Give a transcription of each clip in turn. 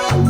Oh,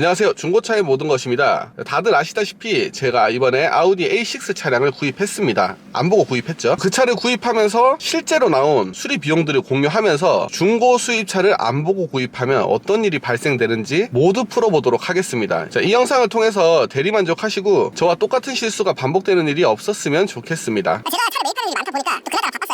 안녕하세요. 중고차의 모든 것입니다. 다들 아시다시피 제가 이번에 아우디 A6 차량을 구입했습니다. 안 보고 구입했죠. 그 차를 구입하면서 실제로 나온 수리 비용들을 공유하면서 중고 수입차를 안 보고 구입하면 어떤 일이 발생되는지 모두 풀어보도록 하겠습니다. 자, 이 영상을 통해서 대리만족하시고 저와 똑같은 실수가 반복되는 일이 없었으면 좋겠습니다. 제가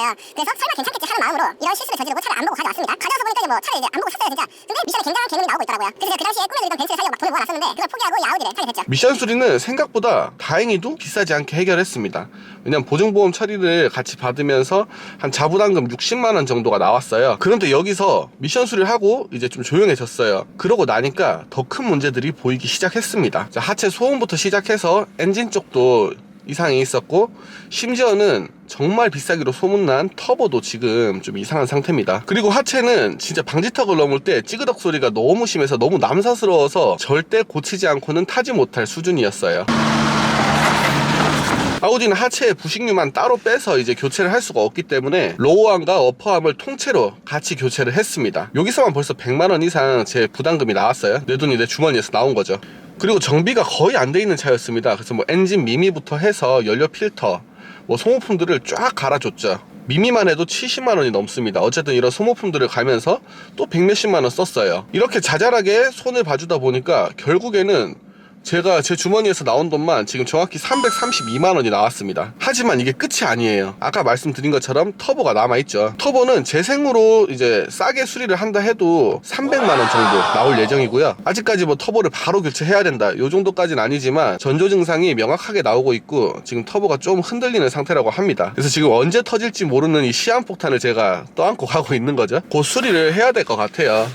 바빴어요. 그래서 설마 괜찮겠지 하는 마음으로 이런 실수를 저지르고 차를 안 보고 가져왔습니다. 가져와서 보니까 뭐 차를 이제 안 보고 샀어요 진짜. 근데 미션에 굉장한 개념이 나오고 있더라고요. 그래서 그 당시에 꾸며드리던 벤츠를 살려고 막 돈을 모아놨었는데 그걸 포기하고 이 아우디를 타게 됐죠. 미션 수리는 생각보다 다행히도 비싸지 않게 해결했습니다. 왜냐면 보증보험 처리를 같이 받으면서 한 자부담금 60만 원 정도가 나왔어요. 그런데 여기서 미션 수리를 하고 이제 좀 조용해졌어요. 그러고 나니까 더 큰 문제들이 보이기 시작했습니다. 자, 하체 소음부터 시작해서 엔진 쪽도 이상이 있었고 심지어는 정말 비싸기로 소문난 터보도 지금 좀 이상한 상태입니다. 그리고 하체는 진짜 방지턱을 넘을 때 찌그덕 소리가 너무 심해서 너무 남사스러워서 절대 고치지 않고는 타지 못할 수준이었어요. 아우디는 하체의 부식류만 따로 빼서 이제 교체를 할 수가 없기 때문에 로우암과 어퍼암을 통째로 같이 교체를 했습니다. 여기서만 벌써 100만 원 이상 제 부담금이 나왔어요. 내 돈이 내 주머니에서 나온 거죠. 그리고 정비가 거의 안 돼 있는 차였습니다. 그래서 뭐 엔진 미미부터 해서 연료 필터, 뭐 소모품들을 쫙 갈아줬죠. 미미만 해도 70만 원이 넘습니다. 어쨌든 이런 소모품들을 가면서 또 백몇십만 원 썼어요. 이렇게 자잘하게 손을 봐주다 보니까 결국에는 제가 제 주머니에서 나온 돈만 지금 정확히 332만 원이 나왔습니다. 하지만 이게 끝이 아니에요. 아까 말씀드린 것처럼 터보가 남아있죠. 터보는 재생으로 이제 싸게 수리를 한다 해도 300만 원 정도 나올 예정이고요. 아직까지 뭐 터보를 바로 교체해야 된다. 요 정도까지는 아니지만 전조 증상이 명확하게 나오고 있고 지금 터보가 좀 흔들리는 상태라고 합니다. 그래서 지금 언제 터질지 모르는 이 시한폭탄을 제가 떠안고 가고 있는 거죠. 곧 수리를 해야 될 것 같아요.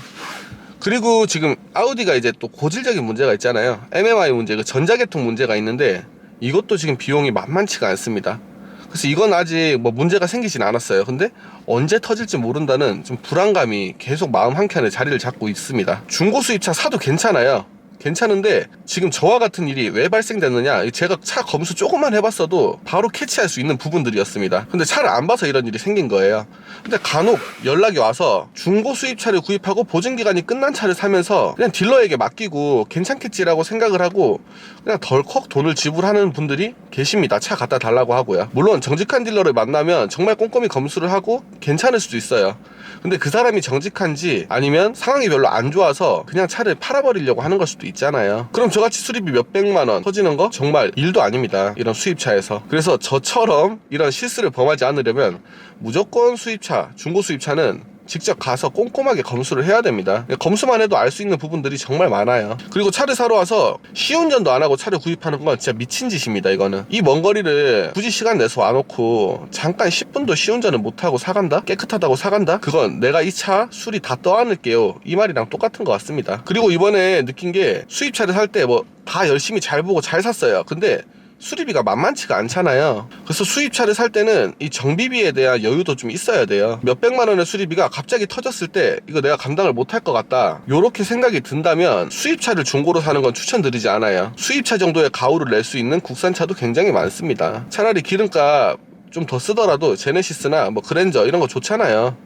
그리고 지금 아우디가 이제 또 고질적인 문제가 있잖아요. MMI 문제, 그 전자계통 문제가 있는데 이것도 지금 비용이 만만치가 않습니다. 그래서 이건 아직 뭐 문제가 생기진 않았어요. 근데 언제 터질지 모른다는 좀 불안감이 계속 마음 한켠에 자리를 잡고 있습니다. 중고 수입차 사도 괜찮아요. 괜찮은데 지금 저와 같은 일이 왜 발생됐느냐 제가 차 검수 조금만 해봤어도 바로 캐치할 수 있는 부분들이었습니다. 근데 차를 안 봐서 이런 일이 생긴 거예요. 근데 간혹 연락이 와서 중고 수입차를 구입하고 보증기간이 끝난 차를 사면서 그냥 딜러에게 맡기고 괜찮겠지라고 생각을 하고 그냥 덜컥 돈을 지불하는 분들이 계십니다. 차 갖다 달라고 하고요. 물론 정직한 딜러를 만나면 정말 꼼꼼히 검수를 하고 괜찮을 수도 있어요. 근데 그 사람이 정직한지 아니면 상황이 별로 안 좋아서 그냥 차를 팔아버리려고 하는 걸 수도 있 잖아요. 그럼 저같이 수리비 몇백만 원 터지는 거 정말 일도 아닙니다. 이런 수입차에서. 그래서 저처럼 이런 실수를 범하지 않으려면 무조건 수입차, 중고 수입차는 직접 가서 꼼꼼하게 검수를 해야 됩니다. 검수만 해도 알 수 있는 부분들이 정말 많아요. 그리고 차를 사러 와서 시운전도 안 하고 차를 구입하는 건 진짜 미친 짓입니다. 이거는 이 먼 거리를 굳이 시간 내서 와놓고 잠깐 10분도 시운전을 못 하고 사간다? 깨끗하다고 사간다? 그건 내가 이 차 수리 다 떠안을게요. 이 말이랑 똑같은 것 같습니다. 그리고 이번에 느낀 게 수입차를 살 때 뭐 다 열심히 잘 보고 잘 샀어요. 근데 수리비가 만만치가 않잖아요. 그래서 수입차를 살 때는 이 정비비에 대한 여유도 좀 있어야 돼요. 몇백만 원의 수리비가 갑자기 터졌을 때 이거 내가 감당을 못할 것 같다. 요렇게 생각이 든다면 수입차를 중고로 사는 건 추천드리지 않아요. 수입차 정도의 가오를 낼 수 있는 국산차도 굉장히 많습니다. 차라리 기름값 좀 더 쓰더라도 제네시스나 뭐 그랜저 이런 거 좋잖아요.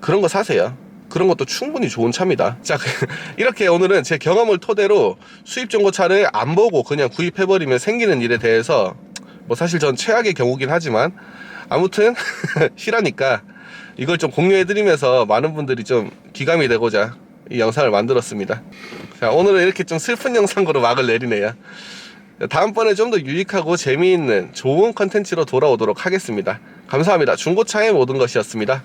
그런 거 사세요. 그런 것도 충분히 좋은 차입니다. 자, 이렇게 오늘은 제 경험을 토대로 수입 중고차를 안 보고 그냥 구입해버리면 생기는 일에 대해서 뭐 사실 전 최악의 경우긴 하지만 아무튼 실하니까 이걸 좀 공유해드리면서 많은 분들이 좀 기감이 되고자 이 영상을 만들었습니다. 자, 오늘은 이렇게 좀 슬픈 영상으로 막을 내리네요. 다음번에 좀 더 유익하고 재미있는 좋은 컨텐츠로 돌아오도록 하겠습니다. 감사합니다. 중고차의 모든 것이었습니다.